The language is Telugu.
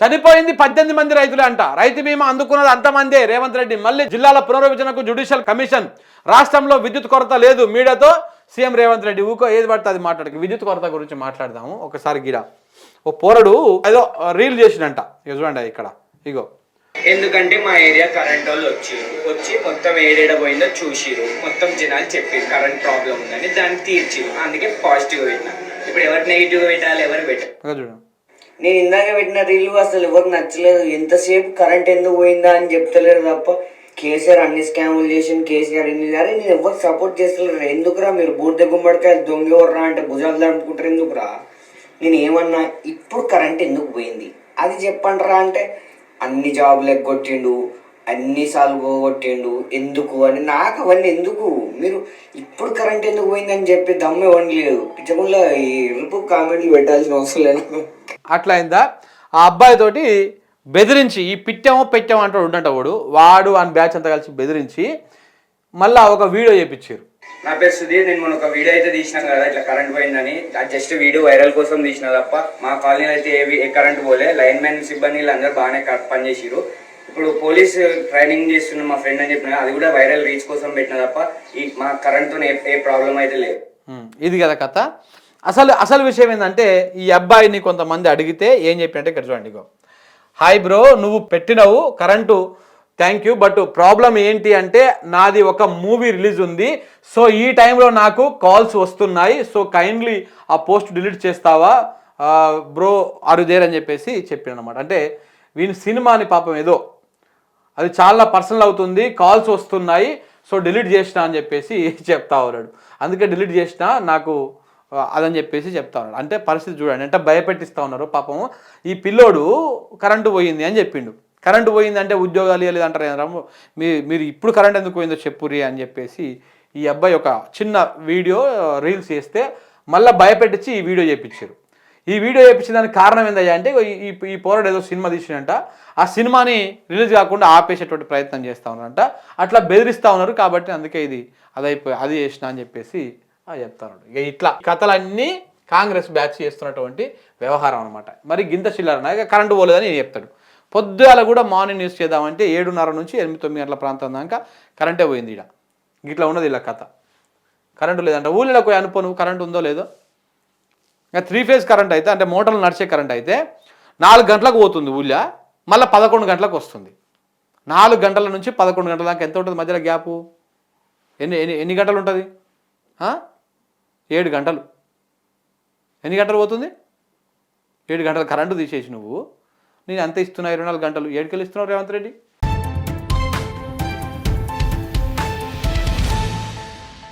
చనిపోయింది పద్దెనిమిది మంది రైతులే అంట. రైతు బీమా అందుకున్నది అంతమందే. రేవంత్ రెడ్డి మళ్ళీ జిల్లాల పునర్విభజనకు జ్యుడిషియల్ కమిషన్ రాష్ట్రంలో విద్యుత్ కొరత లేదు మీడియాతో. సీఎం రేవంత్ రెడ్డి ఊకో ఏది పడితే అది మాట్లాడక. విద్యుత్ కొరత గురించి మాట్లాడదాము. ఒకసారి గిడ ఓ పోరడు ఏదో రీల్ చేసినంట ఇక చూడండి ఇక్కడ. ఇగో. ఎందుకంటే మా ఏరియా కరెంట్ వాళ్ళు వచ్చారు. వచ్చి మొత్తం ఏడేడ పోయిందో చూసిరు మొత్తం జనాలు చెప్పారు కరెంట్ ప్రాబ్లం ఉందని. దాన్ని తీర్చిరు అందుకే పాజిటివ్ పెట్టిన. ఇప్పుడు ఎవరు నెగిటివ్ పెట్టాలి ఎవరు పెట్టాలి ఇక చూడండి నేను ఇందాక పెట్టిన రీల్ అసలు ఎవరికి నచ్చలేదు. ఎంతసేపు కరెంట్ ఎందుకు పోయిందా అని చెప్తలేరు తప్ప కేసీఆర్ అన్ని స్కాములు చేసి కేసీఆర్ ఎన్ని అరే నేను ఎవరికి సపోర్ట్ చేస్తలేరు ఎందుకురా మీరు బూర్ద గుమ్మడికాయ దొంగవర్రా అంటే భుజాలు తడుపుకుంటారు ఎందుకురా? నేను ఏమన్నా ఇప్పుడు కరెంట్ ఎందుకు పోయింది? అది చెప్పండిరా అంటే అన్ని జాబులు ఎగ్గొట్టిండు అన్ని సార్లు పోగొట్టిండు. ఎందుకు అని నాకు అవన్నీ ఎందుకు? మీరు ఇప్పుడు కరెంట్ ఎందుకు పోయిందని చెప్పి దమ్ము ఇవ్వండి లేదు. పిచ్చకుండా ఈ ఇరుపు కామెంట్లు పెట్టాల్సిన అవసరం లేదు. అట్లా అయిందా ఆ అబ్బాయి తోటి బెదిరించి ఈ పిట్టేమో పెట్టామో అంటాడు ఉండంట వాడు. వాడు అని బ్యాచ్ అంతా కలిసి బెదిరించి మళ్ళా ఒక వీడియో చేపించారు నా పేరు సుధీర్. నేను మొన్న ఒక వీడియో అయితే తీసినాం కదా ఇట్లా కరెంట్ పోయిందని. జస్ట్ వీడియో వైరల్ కోసం తీసిన తప్ప మా కాలనీలో అయితే ఏ ఏ కరెంట్ పోలే. లైన్ మ్యాన్ సిబ్బంది అందరూ బాగానే పనిచేసిరు ఇప్పుడు పోలీస్ ట్రైనింగ్ చేస్తున్న మా ఫ్రెండ్ అని చెప్పిన అది కూడా వైరల్ రీచ్ కోసం పెట్టిన తప్ప ఈ మా కరెంట్తో ఏ ఏ ప్రాబ్లం అయితే లేదు. ఇది కదా కథ. అసలు అసలు విషయం ఏంటంటే ఈ అబ్బాయిని కొంతమంది అడిగితే ఏం చెప్పినట్టే ఇక్కడ చూడండి గో హాయ్ బ్రో నువ్వు పెట్టినవు current thank you but problem ఏంటి అంటే నాది ఒక మూవీ రిలీజ్ ఉంది. సో ఈ టైంలో నాకు కాల్స్ వస్తున్నాయి. సో కైండ్లీ ఆ పోస్ట్ డిలీట్ చేస్తావా? బ్రో అరుదేర్ అని చెప్పేసి చెప్పాను అనమాట అంటే వీని సినిమాని పాపం ఏదో అది చాలా పర్సనల్ అవుతుంది కాల్స్ వస్తున్నాయి సో డిలీట్ చేసిన అని చెప్పేసి చెప్తా ఉన్నాడు. అందుకే డిలీట్ చేసిన నాకు అదని చెప్పేసి చెప్తా ఉన్నాడు. అంటే పరిస్థితి చూడండి అంటే భయపెట్టిస్తా ఉన్నారు పాపం ఈ పిల్లోడు కరెంటు పోయింది అని చెప్పిండు. కరెంటు పోయింది అంటే ఉద్యోగాలు ఇవ్వలేదు అంటారు ఏంద్రా? మీ మీరు ఇప్పుడు కరెంట్ ఎందుకు పోయిందో చెప్పురి అని చెప్పేసి ఈ అబ్బాయి ఒక చిన్న వీడియో రీల్స్ చేస్తే మళ్ళీ భయపెట్టించి ఈ వీడియో చేయించారు ఈ వీడియో చేపించిన దానికి కారణం ఏందయ్యా అంటే ఈ- ఈ పోరాడు ఏదో సినిమా తీసినంట ఆ సినిమాని రిలీజ్ కాకుండా ఆపేసేటువంటి ప్రయత్నం చేస్తూ ఉన్నారంట. అట్లా బెదిరిస్తూ ఉన్నారు కాబట్టి అందుకే ఇది అది అది చేసిన అని చెప్పేసి చెప్తాను ఇక ఇట్లా కథలన్నీ కాంగ్రెస్ బ్యాచ్ చేస్తున్నటువంటి వ్యవహారం అనమాట మరి గింత చిల్లర ఇక కరెంటు పోలేదని చెప్తాడు. పొద్దుగాల కూడా మార్నింగ్ న్యూస్ చేద్దామంటే ఏడున్నర నుంచి ఎనిమిది తొమ్మిది గంటల ప్రాంతం దాకా కరెంటే పోయింది ఇక్కడ ఇట్లా ఉన్నది ఇలా కథ. కరెంటు లేదంట. ఊళ్ళో పోయి అనుకోను కరెంటు కరెంట్ ఉందో లేదో? త్రీ ఫేజ్ కరెంట్ అయితే అంటే మోటార్లు నడిచే కరెంట్ అయితే నాలుగు గంటలకు పోతుంది ఊళ్ళో. మళ్ళీ పదకొండు గంటలకు వస్తుంది. నాలుగు గంటల నుంచి పదకొండు గంటల దాకా ఎంత ఉంటుంది మధ్యలో గ్యాపు ఎన్ని ఎన్ని ఎన్ని గంటలు ఉంటుంది? ఏడు గంటలు. ఎన్ని గంటలు పోతుంది? ఏడు గంటల కరెంటు తీసేసి నువ్వు. నేను అంత ఇస్తున్నా ఇరవై నాలుగు గంటలు. ఏడుకెళ్ళి ఇస్తున్నావు రేవంత్ రెడ్డి?